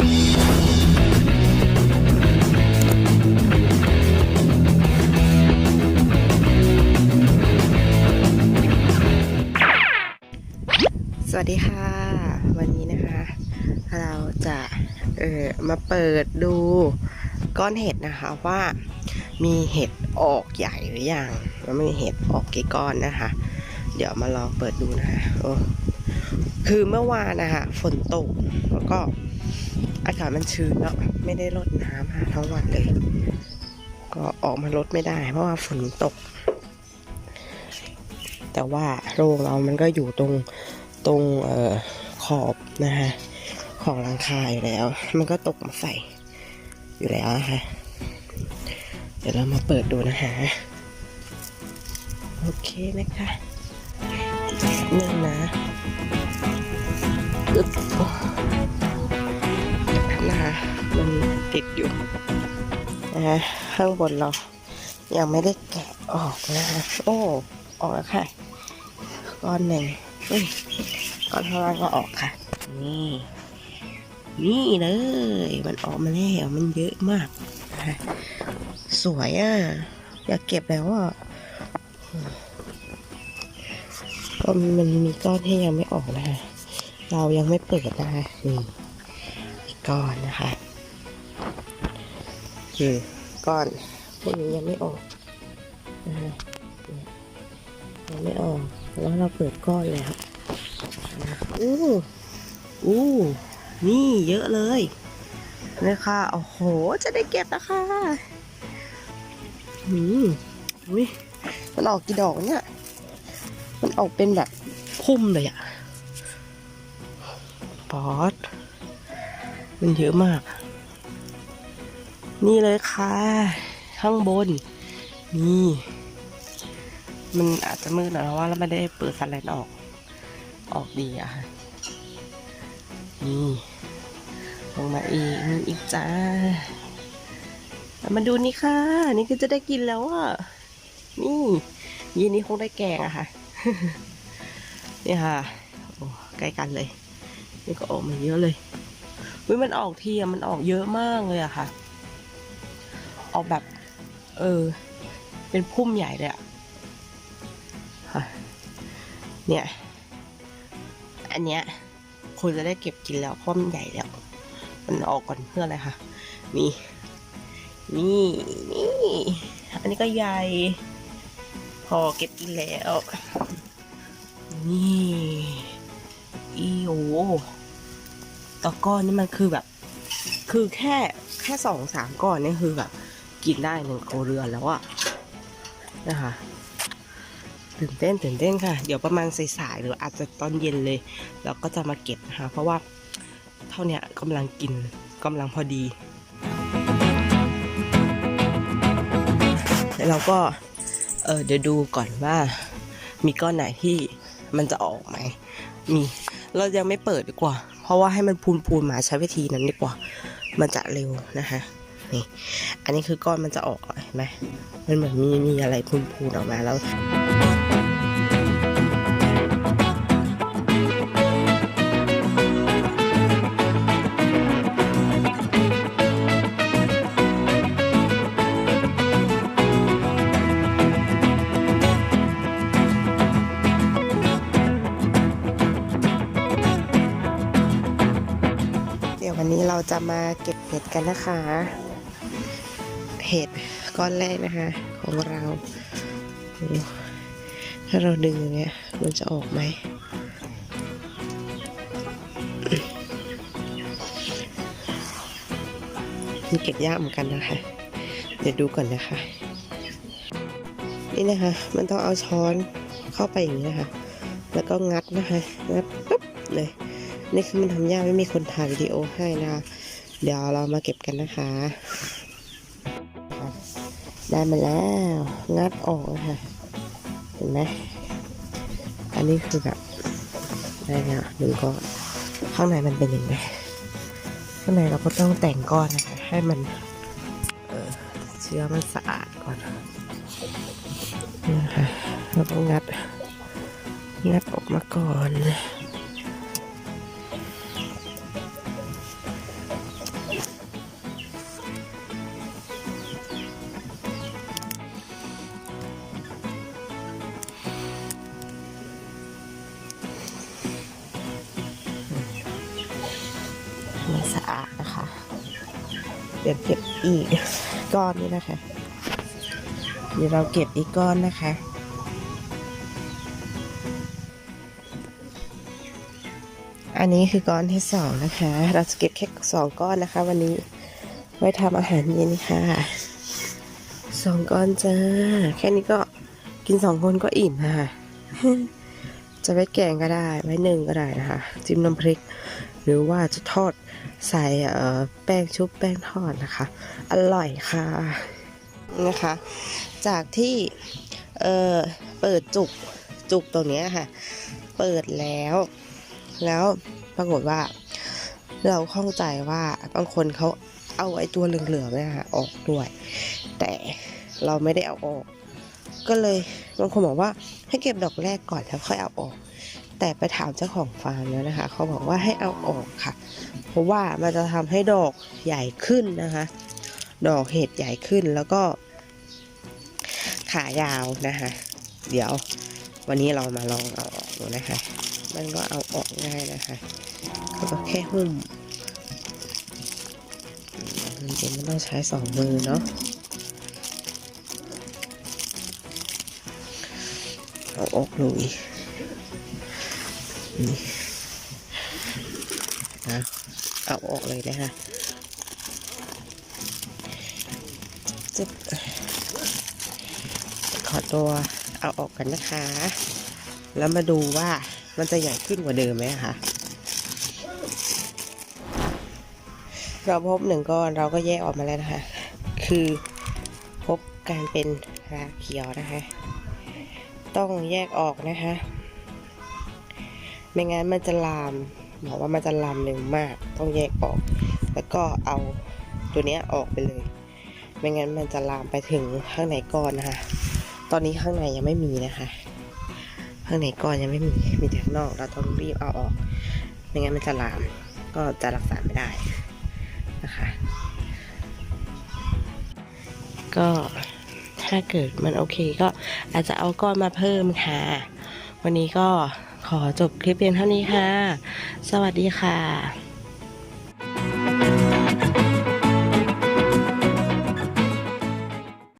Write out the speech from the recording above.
สวัสดีค่ะ วันนี้นะคะ เราจะเออมาเปิดดูก้อนเห็ดนะคะว่ามีเห็ดออกใหญ่หรือยังแล้วมีเห็ดออกกี่ก้อนนะคะ เดี๋ยวมาลองเปิดดูนะคะโอ้คือเมื่อวานนะคะฝนตกแล้วก็ อากาศมันชื้นเนาะไม่ได้รดน้ำค่ะทั้งวันเลย ก็ออกมารดไม่ได้ เพราะว่าฝนตก แต่ว่าโรงเรามันก็อยู่ตรงตรงเออขอบนะฮะของหลังคาอยู่แล้ว มันก็ตกมาใส่อยู่แล้วนะคะ เดี๋ยวเรามาเปิดดูนะฮะโอเคนะคะนึ่งนะอึ๊บ มันติดอยู่นะคะข้างบนเรายังไม่ได้แกะออกนะคะโอ้ออกแล้วค่ะ ก้อนหนึ่งอุ้ยก่อนข้างล่างก็ออกค่ะ นี่นี่เลย มันออกมาแล้วมันเยอะมาก สวยอะ อยากเก็บแล้วอะก็มันมีก้อนที่ยังไม่ออกนะคะ เรายังไม่เปิดนะคะนี่อีกก้อนนะคะ อืมก้อนพวกนี้ยังไม่ออกนะคะยังไม่ออก แล้วเราเปิดก้อนแล้วอู้อู้นี่เยอะเลยนี่ค่ะโอ้โห จะได้เก็บนะคะอืมอุ้ยมันออกกี่ดอกเนี่ย มันออกเป็นแบบพุ่มเลยอะปอดมันเยอะมาก นี่เลยค่ะ ข้างบน นี่ มันอาจจะมืดหน่อยเพราะว่าเราไม่ได้เปิดฟันแลนออก ออกดีอะค่ะ นี่ลงมาอีกมีอีกจ้ามาดูนี่ค่ะ นี่ก็จะได้กินแล้วอะ นี่ยีนี้คงได้แกงอะค่ะ นี่ค่ะ โอ้ใกล้กันเลย นี่ก็ออกมาเยอะเลยวิมันออกทีอะมันออกเยอะมากเลยอะค่ะ ออกแบบ เออ เป็นพุ่มใหญ่เลยอะค่ะเนี่ย อันเนี้ยคุณจะได้เก็บกินแล้วเพราะมันใหญ่แล้ว มันออกก่อนเพื่ออะไรคะนี่ นี่นี่ อันนี้ก็ใหญ่ พอเก็บกินแล้ว นี่อีโอต่อก้อนนี่มันคือแบบ คือแค่แค่สองสามก้อนนี่คือแบบ กินได้หนึ่งโครัวเรือนแล้วอะนะคะตื่นเต้นตื่นเต้นค่ะ เดี๋ยวประมาณสายๆหรืออาจจะตอนเย็นเลย เราก็จะมาเก็บนะคะเพราะว่าเท่าเนี้ยกำลังกินกำลังพอดีแล้วเราก็เออเดี๋ยวดูก่อนว่า มีก้อนไหนที่มันจะออกไหมมีเรายังไม่เปิดดีกว่า เพราะว่าให้มันพูนพูนๆมาใช้วิธีนั้นดีกว่า มันจะเร็วนะคะ นี่ อันนี้คือก้อนมันจะออกเห็นไหมมันเหมือนมีมีอะไรพูนพูนๆออกมาแล้วเดี๋ยววันนี้เราจะมาเก็บเห็ดกันนะคะ เห็ดก้อนแรกนะคะ ของเราถ้าเราดึงอย่างเงี้ยมันจะออกไหมมีเก็บยากเหมือนกันนะคะ เดี๋ยวดูก่อนนะคะ นี่นะคะ มันต้องเอาช้อนเข้าไปอย่างนี้นะคะ แล้วก็งัดนะคะงัดปุ๊บเลย นี่คือมันทำยากไม่มีคนถ่ายวิดีโอให้นะคะ เดี๋ยวเรามาเก็บกันนะคะ ได้มาแล้ว งัดออกนะคะเห็นไหมอันนี้คือแบบได้แล้วหนึ่งก้อนข้างในมันเป็นอย่างไรข้างในเราก็ต้องแต่งก้อนนะคะ ให้มันเเชื้อมันสะอาดก่อนนี่นะคะเราต้องงัดงัดออกมาก่อน ไม่สะอาดนะคะ เดี๋ยวเก็บอีกก้อนนี้นะคะ เดี๋ยวเราเก็บอีกก้อนนะคะอันนี้คือก้อนที่สองนะคะ เราจะเก็บแค่สองก้อนนะคะ วันนี้ไว้ทำอาหารเย็นค่ะสองก้อนจ้า แค่นี้ก็กินสองคนก็อิ่มค่ะ จะไว้แกงก็ได้ ไว้หนึ่งก็ได้นะคะ จิ้มน้ำพริกหรือว่าจะทอดใส่แป้งชุบแป้งทอดนะคะ อร่อยค่ะนะคะ จากที่เเปิดจุกจุกตรงเนี้ยค่ะ เปิดแล้ว แล้วปรากฏว่า เราข้องใจว่าบางคนเขาเอาไอ้ตัวเหลืองๆเนี่ยค่ะออกด้วย แต่เราไม่ได้เอาออก ก็เลยบางคนบอกว่าให้เก็บดอกแรกก่อนแล้วค่อยเอาออก แต่ไปถามเจ้าของฟาร์มแล้วนะคะ เขาบอกว่าให้เอาออกค่ะ เพราะว่ามันจะทำให้ดอกใหญ่ขึ้นนะคะ ดอกเห็ดใหญ่ขึ้นแล้วก็ ขายาวนะคะ เดี๋ยววันนี้เรามาลองเอาออกดูนะคะ มันก็เอาออกง่ายนะคะเขาก็แค่หุ้มจริงๆมันต้องใช้สองมือเนาะเอาออกเลย นะเอาออกเลยนะคะจะขอตัวเอาออกกันนะคะ แล้วมาดูว่ามันจะใหญ่ขึ้นกว่าเดิมไหมคะเราพบหนึ่งก้อนเราก็แยกออกมาแล้วนะคะ คือพบการเป็นราเขียวนะคะ ต้องแยกออกนะคะ ไม่งั้นมันจะลามบอกว่ามันจะลามเร็วมาก ต้องแยกออก แล้วก็เอาตัวเนี้ยออกไปเลย ไม่งั้นมันจะลามไปถึงข้างในก้อนนะคะ ตอนนี้ข้างในยังไม่มีนะคะ ข้างในก้อนยังไม่มี มีแต่ข้างนอก เราต้องรีบเอาออก ไม่งั้นมันจะลาม ก็จะรักษาไม่ได้นะคะ ก็ถ้าเกิดมันโอเคก็อาจจะเอาก้อนมาเพิ่มค่ะ วันนี้ก็ ขอจบคลิปเพียงเท่านี้ค่ะ สวัสดีค่ะ